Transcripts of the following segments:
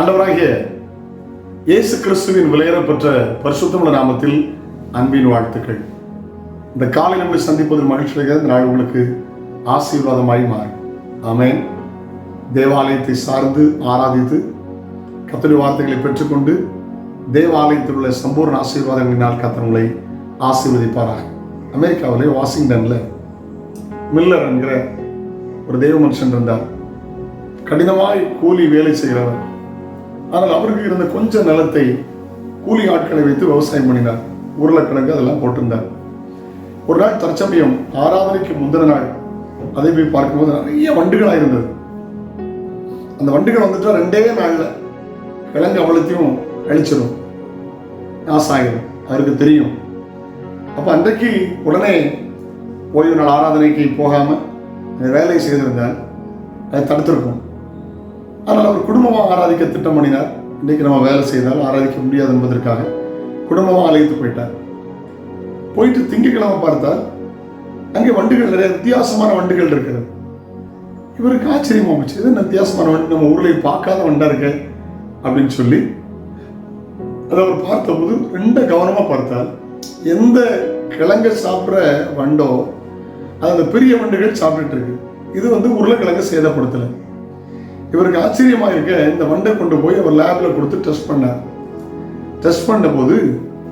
ஆண்டவராகிய இயேசு கிறிஸ்துவின் விலையேறப்பெற்ற பரிசுத்தமுள்ள நாமத்தில் அன்பின் வாழ்த்துக்கள். இந்த காலை நம்மளை சந்திப்பதில் மகிழ்ச்சி இந்த நாள் உங்களுக்கு ஆசீர்வாதமாய் மாறும். ஆமேன். தேவாலயத்தை சார்ந்து ஆராதித்து கத்தரி வார்த்தைகளை பெற்றுக்கொண்டு தேவாலயத்தில் உள்ள சம்பூர்ண ஆசீர்வாதங்களினால் கத்தனங்களை ஆசீர்வதிப்பாராக. அமெரிக்காவிலே வாஷிங்டனில் மில்லர் என்கிற ஒரு தெய்வ மனுஷன் இருந்தார். கடினமாய் கூலி வேலை செய்கிறவர். ஆனால் அவருக்கு இருந்த கொஞ்ச நிலத்தை கூலி ஆட்களை வைத்து விவசாயம் பண்ணினார். உருளைக்கிழங்கு அதெல்லாம் போட்டிருந்தார். ஒரு நாள் தற்சமயம் ஆராதனைக்கு முந்தின நாள் அதை போய் பார்க்கும்போது நிறைய வண்டுகளாக இருந்தது. அந்த வண்டுகள் வந்துட்டா ரெண்டே நாளில் கிழங்கு அவ்வளோத்தையும் அழிச்சிடும் நாசாயிடும் அவருக்கு தெரியும். அப்போ அன்றைக்கு உடனே ஓய்வு நாள் ஆராதனைக்கு போகாமல் வேலையை செய்திருந்தால் அதை தடுத்திருக்கும் ஆனால் அவர் குடும்பமாக ஆராதிக்க திட்டம் பண்ணினார் இன்றைக்கு நம்ம வேலை செய்தால் ஆராதிக்க முடியாது என்பதற்காக குடும்பமாக அழைத்து போயிட்டார். போயிட்டு திங்கக்கிழமை பார்த்தால் அங்கே வண்டுகள் நிறைய வித்தியாசமான வண்டுகள் இருக்கிறது. இவருக்கு ஆச்சரியமா போச்சு இது என்ன வித்தியாசமான வண்டி? நம்ம ஊரில் பார்க்காத வண்டா இருக்க அப்படின்னு சொல்லி அதை அவர் பார்த்தபோது ரெண்ட கவனமாக பார்த்தால் எந்த கிழங்க சாப்பிட்ற வண்டோ அது அந்த பெரிய வண்டுகள் சாப்பிட்டுட்டு இருக்கு. இது வந்து உருளைக்கிழங்கு சேதப்படுத்தலை. இவருக்கு ஆச்சரியமா இருக்க இந்த வண்டை கொண்டு போய் அவர் லேபில் கொடுத்து டெஸ்ட் பண்ணார். டெஸ்ட் பண்ணும்போது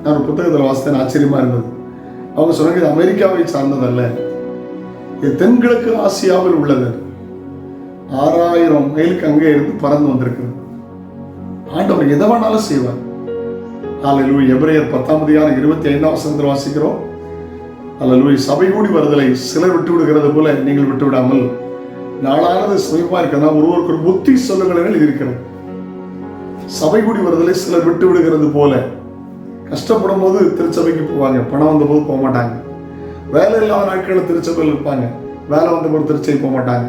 நான் ஒரு புத்தகத்தில் வாசித்தேன் ஆச்சரியமாக இருந்தது. அவங்க சொன்னாங்க இது அமெரிக்காவை சார்ந்ததல்ல. இது தென்கிழக்கு ஆசியாவில் உள்ளது. ஆறாயிரம் மைலுக்கு அங்கே இருந்து பறந்து வந்திருக்கிறது. ஆண்டவர் எதை வேணாலும் செய்வார். அல்லூய் எபிரேயர் பத்தாம் அதிகாரம் இருபத்தி ஐந்தாம் வசனத்தில் வாசிக்கிறோம். அல்லூய் சபை கூடி வருதலை சிலர் விட்டு விடுகிறது போல நீங்கள் விட்டு விடாமல் நாளானது சமீபமா இருக்கிறதா. ஒருவருக்கு ஒரு புத்தி சொல்லுங்கள் இது இருக்கிறது. சபை கூடி வருதலை சிலர் விட்டு விடுகிறது போல. கஷ்டப்படும் போது திருச்சபைக்கு போவாங்க. பணம் வந்த போது போக மாட்டாங்க வேலை இல்லாத நாட்களில் திருச்சபையில் இருப்பாங்க. வேலை வந்த போது திருச்சபை போக மாட்டாங்க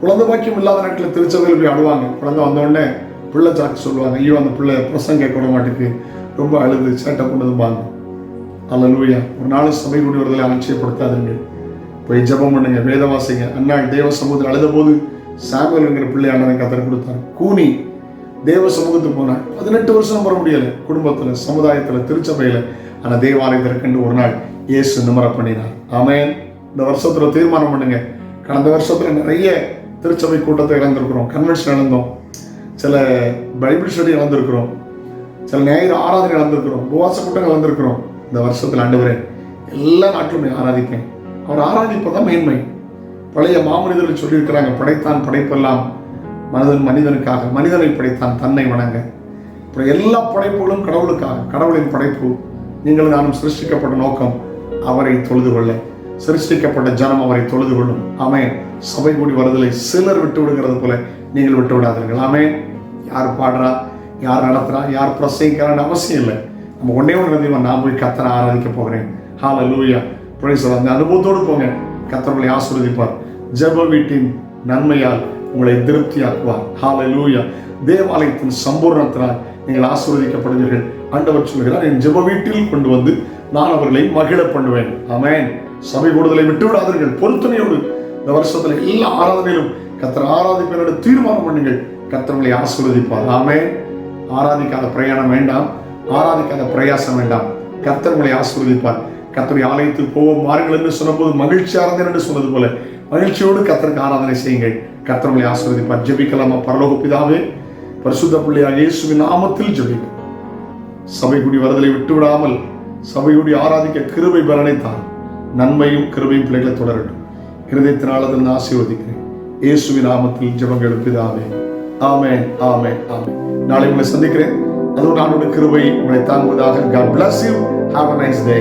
குழந்தை பாக்கியம் இல்லாத நாட்களில் திருச்சபையில் போய் அழுவாங்க குழந்தை வந்த உடனே பிள்ளை சாக்கு சொல்லுவாங்க. ஐயோ அந்த பிள்ளை பிரசங்க கேட்க மாட்டேங்குது. ரொம்ப அழுது சேட்டை பண்ணதும்பாங்க. அல்லூயா ஒரு நாள் சபை கூடி வருதலை அலட்சியப்படுத்தாதீங்க போய் ஜெபம் பண்ணுங்க வேத வாசிங்க அண்ணா தேவ சமூகத்தில் அழுத போது சாமுவேல்ங்கிற பிள்ளை அண்ணனை கத்தர் கொடுத்தார். கூனி தேவ சமூகத்துக்கு போனால் பதினெட்டு வருஷம் வர முடியல குடும்பத்தில் சமுதாயத்தில் திருச்சபையில். ஆனா தேவாலயத்திற்கென்று ஒரு நாள் இயேசு நிமர பண்ணினார். ஆமையன் இந்த வருஷத்தில் தீர்மானம் பண்ணுங்க. கடந்த வருஷத்தில் நிறைய திருச்சபை கூட்டத்தை இழந்திருக்கிறோம். கன்வென்ஷன் இழந்தோம். சில பைபிள் ஸ்டடி இழந்திருக்கிறோம். சில ஞாயிறு ஆராதனை இழந்திருக்கிறோம். உபவாச கூட்டங்கள் இழந்திருக்கிறோம். இந்த வருஷத்தில் ஆண்டு வரேன் எல்லா நாட்டிலும் ஆராதிப்பேன். அவர் ஆராதிப்பதான் மேன்மை. பழைய மாமனிதர்கள் சொல்லியிருக்கிறாங்க படைத்தான் படைப்பெல்லாம் மனிதன் மனிதனுக்காக மனிதனை படைத்தான் தன்னை வணங்க. அப்புறம் எல்லா படைப்புகளும் கடவுளுக்காக கடவுளின் படைப்பு. நீங்கள் நானும் சிருஷ்டிக்கப்பட்ட நோக்கம் அவரை தொழுது கொள்ள. சிருஷ்டிக்கப்பட்ட ஜனம் அவரை தொழுது கொள்ளும். அமே சபை கூடி வருதலை சிலர் விட்டு விடுகிறது போல நீங்கள் விட்டு விடாதீர்கள். ஆமென். யார் பாடுறா யார் நடத்துறா யார் பிரசங்கிக்கிறான்னு அவசியம் இல்லை. நம்ம ஒன்றே ஒன்று நான் போய் கத்தனை ஆராதிக்க போகிறேன். ஹால லூயா சொல்ல அந்த அனுபவத்தோடு போங்க. கத்தவர்களை ஆசீர்வதிப்பார். ஜெப வீட்டின் நன்மையால் உங்களை திருப்தியாக்குவார். ஹால லூயா தேவாலயத்தின் சம்பூர்ணத்தினால் நீங்கள் ஆசிர்வதிக்கப்படுவீர்கள். ஆண்டவர் சொல்கிறார் என் ஜெப வீட்டில் கொண்டு வந்து நான் அவர்களை மகிழ பண்ணுவேன். அமேன் சபை கூடுதலை விட்டு விடாதீர்கள். பொருத்தனையோடு இந்த வருஷத்துல எல்லா ஆராதனையிலும் கத்தர் ஆராதிப்பதோட தீர்மானம் பண்ணுங்கள். கத்தர்களை ஆசீர்வதிப்பார். ஆமென் ஆராதிக்காத பிரயாணம் வேண்டாம். ஆராதிக்காத பிரயாசம் வேண்டாம். கர்த்தர் ஆசிர்வதிப்பார் ஆசீர்வதிப்பார். கர்த்தருடைய ஆலயத்துக்கு போவோம் வாருங்கள் என்று சொன்னபோது மகிழ்ச்சியா இருந்தேன் என்று சொன்னது போல மகிழ்ச்சியோடு கத்தருக்கு ஆராதனை செய்யுங்கள். கர்த்தர் உங்களை ஜபிக்கலாமா? பரலோக பிதாவே பரிசுத்த பிள்ளையாக இயேசுவின் நாமத்தில் ஜெபிக்கும் சபை கூடி வருதலை விட்டு விடாமல் சபையுடைய ஆராதிக்க கிருபை பலனைத்தான் நன்மையும் கிருபையும் பிள்ளைகளை தொடரட்டும். இருதயத்தினால் அதில் ஆசீர்வதிக்கிறேன். இயேசுவின் நாமத்தில் ஜபங்கள் பிதாவே. ஆமே ஆமே ஆமே நாளை உங்களை சந்திக்கிறேன். அதோடு ஆண்டோட கிருபை உங்களை தாங்குவதாக. God bless you have a nice day